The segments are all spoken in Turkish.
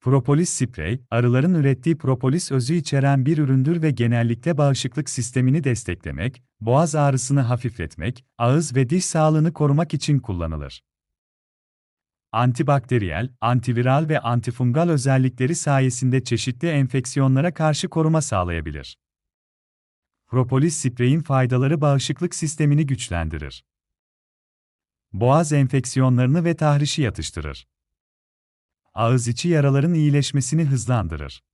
Propolis sprey, arıların ürettiği propolis özü içeren bir üründür ve genellikle bağışıklık sistemini desteklemek, boğaz ağrısını hafifletmek, ağız ve diş sağlığını korumak için kullanılır. Antibakteriyel, antiviral ve antifungal özellikleri sayesinde çeşitli enfeksiyonlara karşı koruma sağlayabilir. Propolis spreyin faydaları bağışıklık sistemini güçlendirir. Boğaz enfeksiyonlarını ve tahrişi yatıştırır. Ağız içi yaraların iyileşmesini hızlandırır.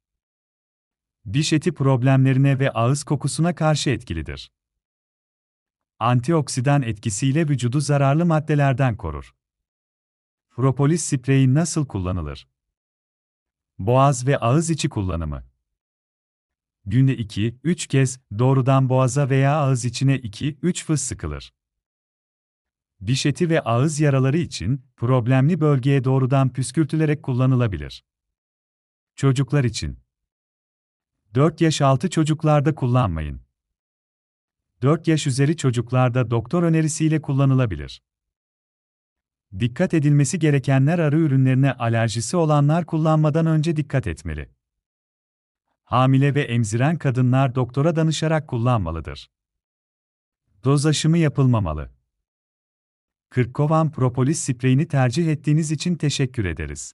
Diş eti problemlerine ve ağız kokusuna karşı etkilidir. Antioksidan etkisiyle vücudu zararlı maddelerden korur. Propolis spreyi nasıl kullanılır? Boğaz ve ağız içi kullanımı. Günde 2-3 kez doğrudan boğaza veya ağız içine 2-3 fıs sıkılır. Diş eti ve ağız yaraları için problemli bölgeye doğrudan püskürtülerek kullanılabilir. Çocuklar için 4 yaş altı çocuklarda kullanmayın. 4 yaş üzeri çocuklarda doktor önerisiyle kullanılabilir. Dikkat edilmesi gerekenler arı ürünlerine alerjisi olanlar kullanmadan önce dikkat etmeli. Hamile ve emziren kadınlar doktora danışarak kullanmalıdır. Doz aşımı yapılmamalı. Kırkovan propolis spreyini tercih ettiğiniz için teşekkür ederiz.